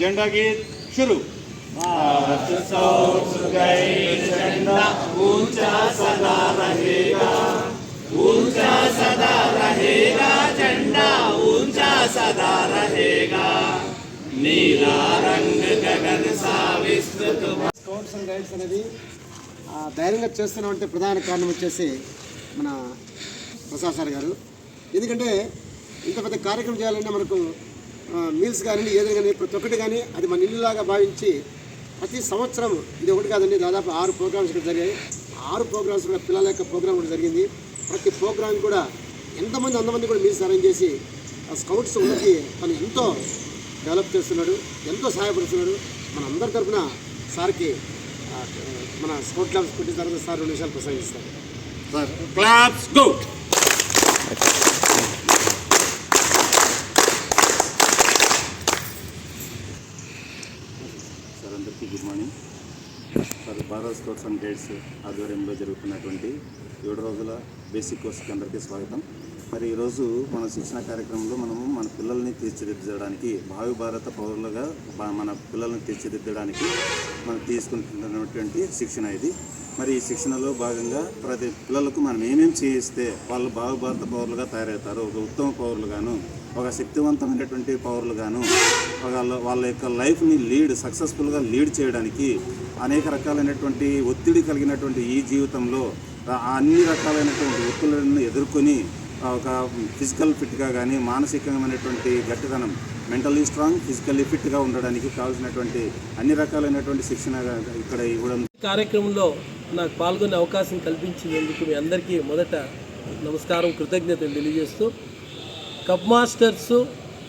झंडा गीत शुरू भारत सौर गए झंडा ऊंचा सदा रहेगा ऊंचा सदा रहेगा झंडा ऊंचा सदा रहेगा नीला रंग गगन सा विस्तृत స్కౌట్స్ అండ్ గైడ్స్ అనేది ఆ, ధైర్యంగా చేస్తున్నామంటే ప్రధాన కారణం వచ్చేసి మన ప్రసాద్ సార్ గారు ఎందుకంటే ఇంత పెద్ద కార్యక్రమం చేయాలంటే మనకు మీల్స్ కానీ ఏదైనా కానీ ప్రతి ఒక్కటి కానీ అది మన ఇల్లులాగా భావించి ప్రతి సంవత్సరం ఇది ఒకటి కాదండి దాదాపు ఆరు ప్రోగ్రామ్స్ ఇక్కడ జరిగాయి. ఆరు ప్రోగ్రామ్స్ కూడా పిల్లల యొక్క ప్రోగ్రామ్ కూడా జరిగింది. ప్రతి ప్రోగ్రామ్ కూడా ఎంతమంది అంతమంది కూడా మీల్స్ అరేంజ్ చేసి ఆ స్కౌట్స్ ఉన్నది తను ఎంతో డెవలప్ చేస్తున్నాడు ఎంతో సహాయపడుతున్నాడు. మన అందరి తరఫున సార్కి మన స్కౌట్ క్లాబ్స్ పెట్టిన తర్వాత సార్ రెండు విషయాలు ప్రసంగిస్తారు. సార్ క్లాప్స్ గో సార్ అందరికీ good morning. Sir Bharat scouts and guides ఆధ్వర్యంలో జరుగుతున్నటువంటి ఏడు రోజుల బేసిక్ కోర్సుకి అందరికీ స్వాగతం. మరి ఈరోజు మన శిక్షణ కార్యక్రమంలో మనము మన పిల్లల్ని తీర్చిదిద్దడానికి భావి భారత పౌరులుగా బా- మన పిల్లల్ని తీర్చిదిద్దడానికి మనం తీసుకుంటున్నటువంటి శిక్షణ ఇది. మరి ఈ శిక్షణలో భాగంగా ప్రతి పిల్లలకు మనం ఏమేమి చేయిస్తే వాళ్ళు భావి భారత పౌరులుగా తయారవుతారు? ఒక ఉత్తమ పౌరులుగాను ఒక శక్తివంతమైనటువంటి పౌరులుగాను వాళ్ళ వాళ్ళ యొక్క లైఫ్ని లీడ్ సక్సెస్ఫుల్గా లీడ్ చేయడానికి అనేక రకాలైనటువంటి ఒత్తిడి కలిగినటువంటి ఈ జీవితంలో అన్ని రకాలైనటువంటి ఒత్తిళ్ళను ఎదుర్కొని ఒక ఫిజికల్ ఫిట్గా కానీ మానసికమైనటువంటి గట్టిదనం మెంటల్లీ స్ట్రాంగ్ ఫిజికల్లీ ఫిట్గా ఉండడానికి కావాల్సినటువంటి అన్ని రకాలైనటువంటి శిక్షణ ఇక్కడ ఇవ్వడం కార్యక్రమంలో నాకు పాల్గొనే అవకాశం కల్పించినందుకు మీ అందరికీ మొదట నమస్కారం కృతజ్ఞతలు తెలియజేస్తూ కప్ మాస్టర్స్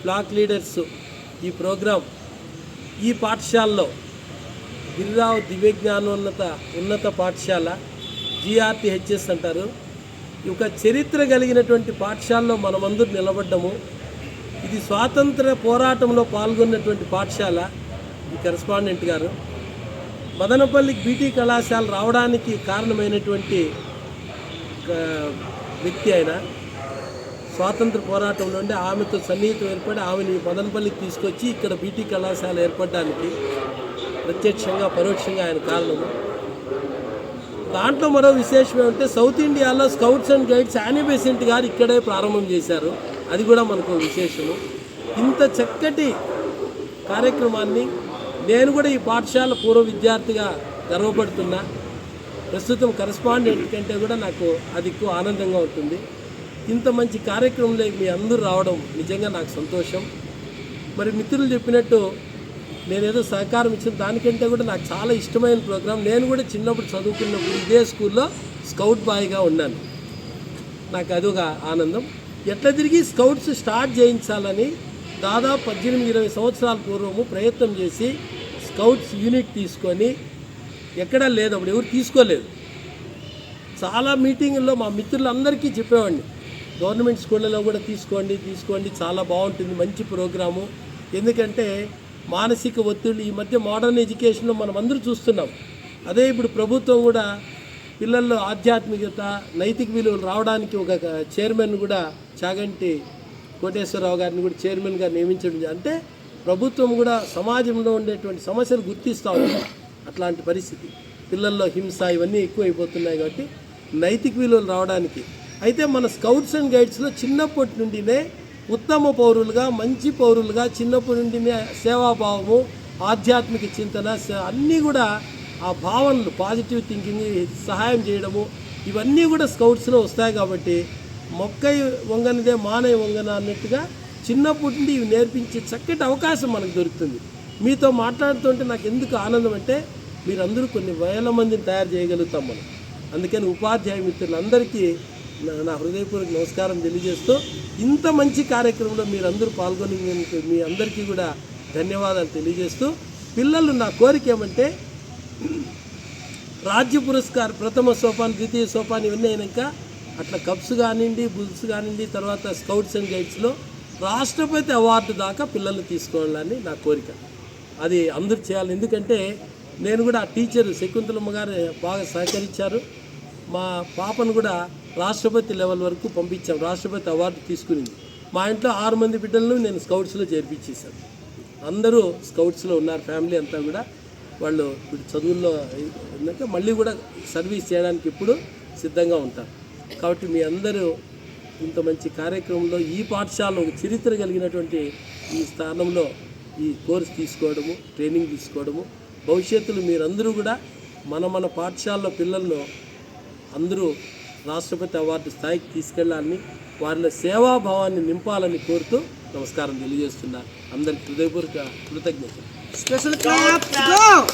బ్లాక్ లీడర్స్ ఈ ప్రోగ్రాం ఈ పాఠశాలలో గిరిరావు దివ్య జ్ఞానోన్నత ఉన్నత పాఠశాల జిఆర్టీహెచ్ఎస్ అంటారు. ఈ ఒక చరిత్ర కలిగినటువంటి పాఠశాలలో మనమందరూ నిలబడ్డము. ఇది స్వాతంత్ర పోరాటంలో పాల్గొన్నటువంటి పాఠశాల ఈ కరెస్పాండెంట్ గారు. మదనపల్లికి బీటీ కళాశాల రావడానికి కారణమైనటువంటి వ్యక్తి ఆయన. స్వాతంత్ర పోరాటం నుండి ఆమెతో సన్నిహితం ఏర్పడి ఆమెని మదనపల్లికి తీసుకొచ్చి ఇక్కడ బీటీ కళాశాల ఏర్పడడానికి ప్రత్యక్షంగా పరోక్షంగా ఆయన కారణము. దాంట్లో మరో విశేషం ఏమంటే సౌత్ ఇండియాలో scouts and guides Annie Besant garu ఇక్కడే ప్రారంభం చేశారు. అది కూడా మనకు విశేషము. ఇంత చక్కటి కార్యక్రమాన్ని నేను కూడా ఈ పాఠశాల పూర్వ విద్యార్థిగా గర్వపడుతున్నా. ప్రస్తుతం కరస్పాండెంట్ కంటే కూడా నాకు అది ఎక్కువ ఆనందంగా ఉంటుంది. ఇంత మంచి కార్యక్రమంలో మీ అందరూ రావడం నిజంగా నాకు సంతోషం. మరి మిత్రులు చెప్పినట్టు నేను ఏదో సహకారం ఇచ్చిన దానికంటే కూడా నాకు చాలా ఇష్టమైన ప్రోగ్రాం. నేను కూడా చిన్నప్పుడు చదువుకున్నప్పుడు ఇదే స్కూల్లో స్కౌట్ బాయ్గా ఉన్నాను. నాకు అదొక ఆనందం. ఎట్లా తిరిగి స్కౌట్స్ స్టార్ట్ చేయించాలని దాదాపు పద్దెనిమిది ఇరవై సంవత్సరాల పూర్వము ప్రయత్నం చేసి స్కౌట్స్ యూనిట్ తీసుకొని ఎక్కడా లేదు అప్పుడు ఎవరు తీసుకోలేదు. చాలా మీటింగుల్లో మా మిత్రులందరికీ చెప్పేవాడిని. గవర్నమెంట్ స్కూళ్ళలో కూడా తీసుకోండి తీసుకోండి. చాలా బాగుంటుంది. మంచి ప్రోగ్రాము. ఎందుకంటే మానసిక ఒత్తిడి ఈ మధ్య మోడర్న్ ఎడ్యుకేషన్లో మనం అందరూ చూస్తున్నాం. అదే ఇప్పుడు ప్రభుత్వం కూడా పిల్లల్లో ఆధ్యాత్మికత నైతిక విలువలు రావడానికి ఒక చైర్మన్ కూడా చాగంటి కోటేశ్వరరావు గారిని కూడా చైర్మన్గా నియమించడం అంటే ప్రభుత్వం కూడా సమాజంలో ఉండేటువంటి సమస్యలు గుర్తిస్తూ ఉంది. అట్లాంటి పరిస్థితి. పిల్లల్లో హింస ఇవన్నీ ఎక్కువైపోతున్నాయి కాబట్టి నైతిక విలువలు రావడానికి అయితే మన స్కౌట్స్ అండ్ గైడ్స్లో చిన్నప్పటి నుండినే ఉత్తమ పౌరులుగా మంచి పౌరులుగా చిన్నప్పటి నుండినే సేవాభావము ఆధ్యాత్మిక చింతన అన్నీ కూడా ఆ భావనలు పాజిటివ్ థింకింగ్ సహాయం చేయడము ఇవన్నీ కూడా స్కౌట్స్లో వస్తాయి కాబట్టి మొక్కై వంగనిదే మానై వంగన అన్నట్టుగా చిన్నప్పటి నుండి ఇవి నేర్పించే చక్కటి అవకాశం మనకు దొరుకుతుంది. మీతో మాట్లాడుతుంటే నాకు ఎందుకు ఆనందం అంటే మీరందరూ కొన్ని వేల మందిని తయారు చేయగలుగుతాం మనం. అందుకని ఉపాధ్యాయ మిత్రులందరికీ నా- నా హృదయపూర్వక నమస్కారం తెలియజేస్తూ ఇంత మంచి కార్యక్రమంలో మీరందరూ పాల్గొని మీ అందరికీ కూడా ధన్యవాదాలు తెలియజేస్తూ పిల్లలు నా కోరిక ఏమంటే రాజ్య పురస్కార్ ప్రథమ సోపాన్ ద్వితీయ సోపాన్ ఇవన్నీ అయినాక అట్లా కప్స్ కానివ్వండి బుల్స్ కానివ్వండి తర్వాత స్కౌట్స్ అండ్ గైడ్స్లో రాష్ట్రపతి అవార్డు దాకా పిల్లల్ని తీసుకోవాలని నా కోరిక. అది అందరు చేయాలి. ఎందుకంటే నేను కూడా ఆ టీచర్ శకుంతలమ్మ గారు బాగా సహకరించారు. మా పాపను కూడా రాష్ట్రపతి లెవెల్ వరకు పంపించాం. రాష్ట్రపతి అవార్డు తీసుకునింది. మా ఇంట్లో ఆరు మంది బిడ్డలను నేను స్కౌట్స్లో చేర్పించేశాను. అందరూ స్కౌట్స్లో ఉన్నారు. ఫ్యామిలీ అంతా కూడా వాళ్ళు ఇప్పుడు చదువుల్లో ఏంటంటే మళ్ళీ కూడా సర్వీస్ చేయడానికి ఇప్పుడు సిద్ధంగా ఉంటారు. కాబట్టి మీ అందరూ ఇంత మంచి కార్యక్రమంలో ఈ పాఠశాలలో ఒక చరిత్ర కలిగినటువంటి ఈ స్థానంలో ఈ కోర్స్ తీసుకోవడము ట్రైనింగ్ తీసుకోవడము భవిష్యత్తులో మీరందరూ కూడా మన మన పాఠశాలలో పిల్లలను అందరూ రాష్ట్రపతి అవార్డు స్థాయికి తీసుకెళ్ళాలని వారిలో సేవాభావాన్ని నింపాలని కోరుతూ నమస్కారం తెలియజేస్తున్నా. అందరికి హృదయపూర్వక కృతజ్ఞతలు. Special clap go